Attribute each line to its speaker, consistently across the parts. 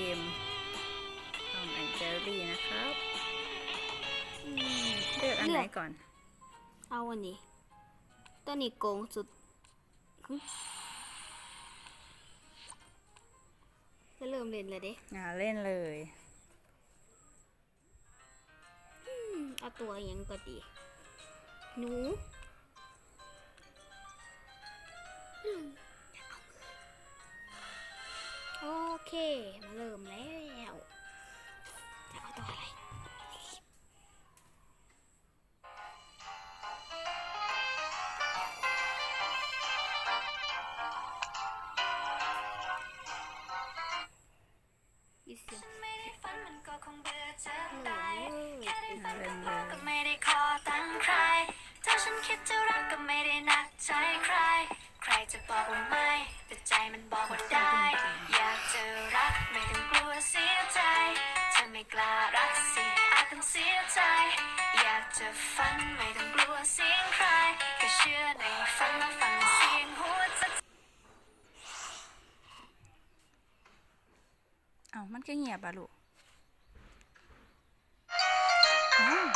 Speaker 1: เกมทอมแอนเจอรี่นะครับ
Speaker 2: อืม
Speaker 1: เลือกอันไหนก่อน
Speaker 2: เอาอันนี้ ตัวนี้โกงสุดหึจะเริ่มเล่นเลยเด้
Speaker 1: อ่าเล่นเลย
Speaker 2: อืมเอาตัวอยังก็ดี หนู เค มาเริ่มแล้วจะเอาตัวอะไรมีเสียง
Speaker 3: ไม่ได้ฝันมันก็คงเบื่อจะตาย
Speaker 2: อ
Speaker 3: แค่ได้ฟั
Speaker 1: น
Speaker 3: ก็พอก็ไม่ได้ขอตังใคร ถ้าฉันคิดจะรักก็ไม่ได้นักใจใคร ใครจะบอกว่าไม่ แต่ใจมันบอกว่าได้ ไม่ต้องกลัวเสียใจถ้าไม่กล้ารักสิอาจต้องเสียใจ อยากจะฝันไม่ต้องกลัวเสียงใครแค่เชื่อในฝันและฟังเสียงหัวใจ
Speaker 1: เอามันก็เงียบอะลูกอ้าว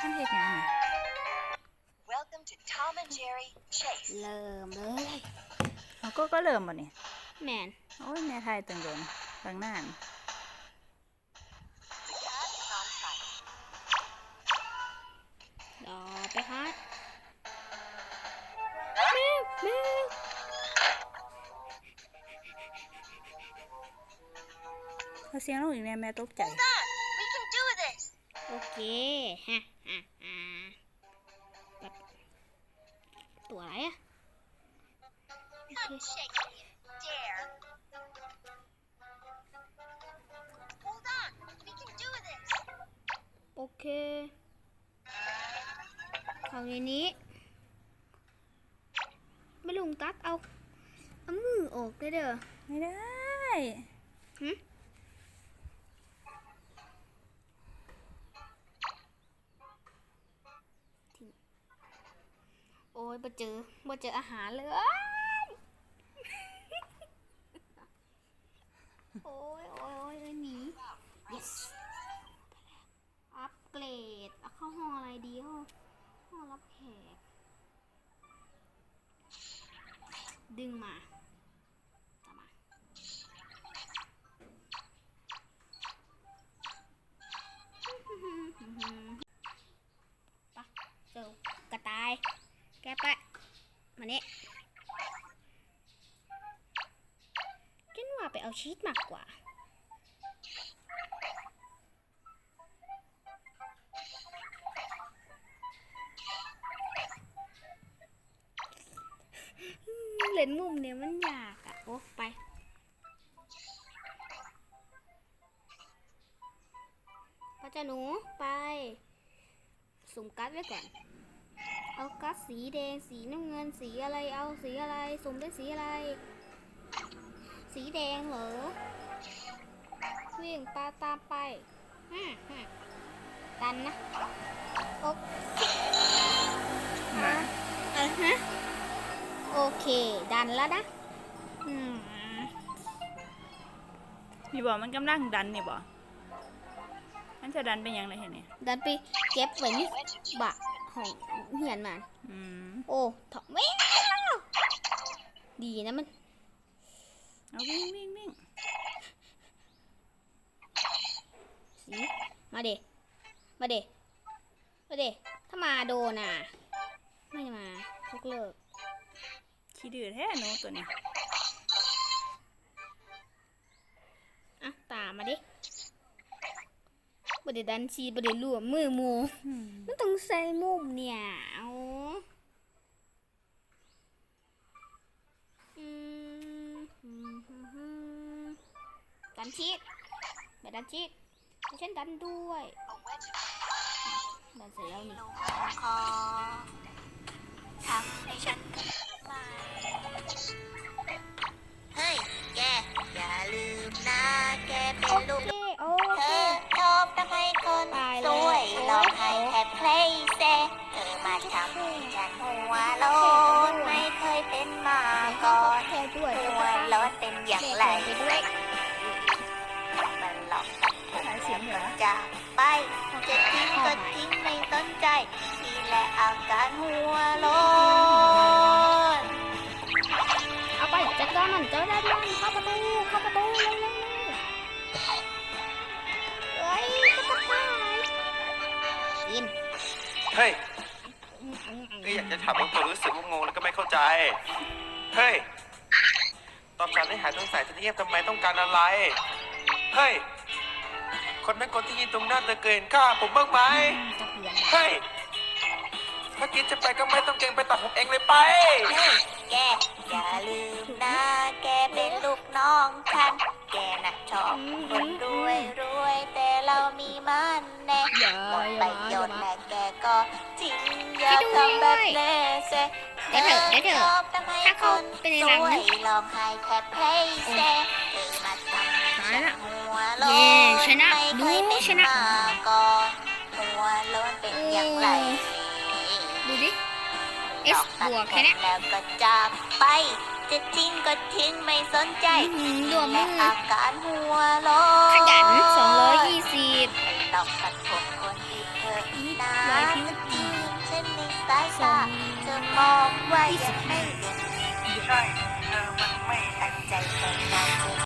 Speaker 1: มันเห็ดยังไง
Speaker 2: เริ่มเลย
Speaker 1: เอาก็ก็เริ่มบ่นี่
Speaker 2: แมน
Speaker 1: โอ้ยแม่ไทยตึงโดนตั้งนาน
Speaker 4: The cat is on site.
Speaker 2: รอไปฮัทแม่แม่
Speaker 1: เอาเสียงลูกอีกแม่แม่ตกใจ
Speaker 4: Hold on, we can do this.
Speaker 2: โอเคฮะฮะ
Speaker 4: Hold on, we can do this.
Speaker 2: โอเคคราวนี้ ไม่ลุงตัดเอาเอามือออกได้เด้อ
Speaker 1: ไม่ได้
Speaker 2: หึโอ้ ยบ่เจอบ่เจออาหารเลย โอ้ยโอ้ยโอ้ยเลยหนี yes อัปเกรดเอาเข้าห้องอะไรดีห้องห้องรับแขกดึงมา ไปเอาชีสมากกว่า เล่นมุมเนี่ยมันยากอะโอ้ไปพระจ้าหนูไป สุ่มกัดไว้ก่อน เอากัดสีแดงสีน้ำเงินสีอะไรเอาสีอะไร สุ่มได้สีอะไร สีแดงเหรอวิ่งตาตามไปฮึ่มฮึ่มดันนะโอเค
Speaker 1: มา
Speaker 2: อะฮะโอเค ดันแล้วนะอืม
Speaker 1: นี่บอกมันกำลังดันนี่บอกมันจะดันเป็นหยังไงเห็นเนี่ย
Speaker 2: ดันไปเก็บไว้นี่บะของเหียนมัน
Speaker 1: อืม
Speaker 2: โอ้ถอไม่ดีนะมัน
Speaker 1: เอาวิ่งวิ่งวิ่ง
Speaker 2: สีมาเดมาเดมาเดถ้ามาโดนอะ ไม่มายกเลิก
Speaker 1: ขี้ดื้อแท้หนูตัวนี้
Speaker 2: อะตามมาดิบไดดันชีบไดรวมมือหมู
Speaker 1: อืม
Speaker 2: มันต้องใส่มุมเนี่ยเอาอืมอืมฮึ่มฮึ่ม ดันชีกไปดันชีกให้ฉันดันด้วย
Speaker 4: A wedge
Speaker 2: ดันเสร็จแล้วนี่
Speaker 3: ลงคอทำให้ฉันไม่
Speaker 4: เฮ้ย แก อย่าลืมนะ แกเป็
Speaker 2: โอน
Speaker 4: ลูก
Speaker 2: เคโอ
Speaker 4: เธ
Speaker 2: เค
Speaker 4: อชอบทำให้คน
Speaker 2: ตาย
Speaker 4: ส
Speaker 2: แล้ว
Speaker 4: วยหล่อ
Speaker 5: องไห้แทบเพลยเซเธอมาทำให้ฉันหัวโลนไม่เคยเป็นมาก่อน
Speaker 2: เท่ด้วย
Speaker 5: หัวโลนเป็นอย่างไราการหัวโลน
Speaker 2: เอาไปจัดการมันเจอได้ด้วยเข้าประตูเข้าประตูเร็วเร็วเฮ้ยกระตายกิน
Speaker 6: เฮ้ยก็อยากจะถามบางคนรู้สึกงงแล้วก็ไม่เข้าใจ เฮ้ย ตอบฉันให้หายสงสัยจะเงียบทำไมต้องการอะไร เฮ้ย คนนั้นคนที่ยืนตรงหน้าเธอเคยเห็นข้าผมบ้างไหม
Speaker 2: เฮ้
Speaker 6: ย ถ้าคิดจะไปก็ไม่ต้องเกรงไปตัดผมเองเลยไป
Speaker 5: แกอย่าลืมนะ แกเป็นลูกน้องฉัน แกน่ะชอบคนรวยรวยแต่เรามีมันแน่
Speaker 2: อย่า
Speaker 5: หมดประโยชน์และแกก็ทิ้งอย่าทำแบบเล่เซ
Speaker 2: เดี๋ยวเถอะเดี๋ยวเถอะถ้าเขาเป็นในหลังนะ
Speaker 5: ยร้องไห้แทบเพลเซเธอมาทำให้
Speaker 2: ตายละ
Speaker 5: หัวโล
Speaker 2: เย้
Speaker 5: น
Speaker 2: ชนะ
Speaker 5: ไม่เคย
Speaker 2: ดู
Speaker 5: เป็น
Speaker 2: ชนะ
Speaker 5: มาก่อนหัวโลนเป็นอย่างไร
Speaker 2: ดูดิ S บวกแค่เนี้ย
Speaker 5: แล้วก็จากไป จะทิ้งก็ทิ้งไม่สนใจ
Speaker 2: อื้อหือรวมมื
Speaker 5: และ
Speaker 2: อ
Speaker 5: อาการหัวโล
Speaker 2: ขยัน
Speaker 5: ไม่
Speaker 2: 220
Speaker 5: ต้องตัดผมคนที่เธอหนา
Speaker 2: ร้อยคิ้ว
Speaker 5: จะทิ้งฉันในสายตาเธอมองว่ายังไม่เด็ก
Speaker 6: ใช่เธอมันไม่
Speaker 5: ตั้งใจแต่งงานเธอ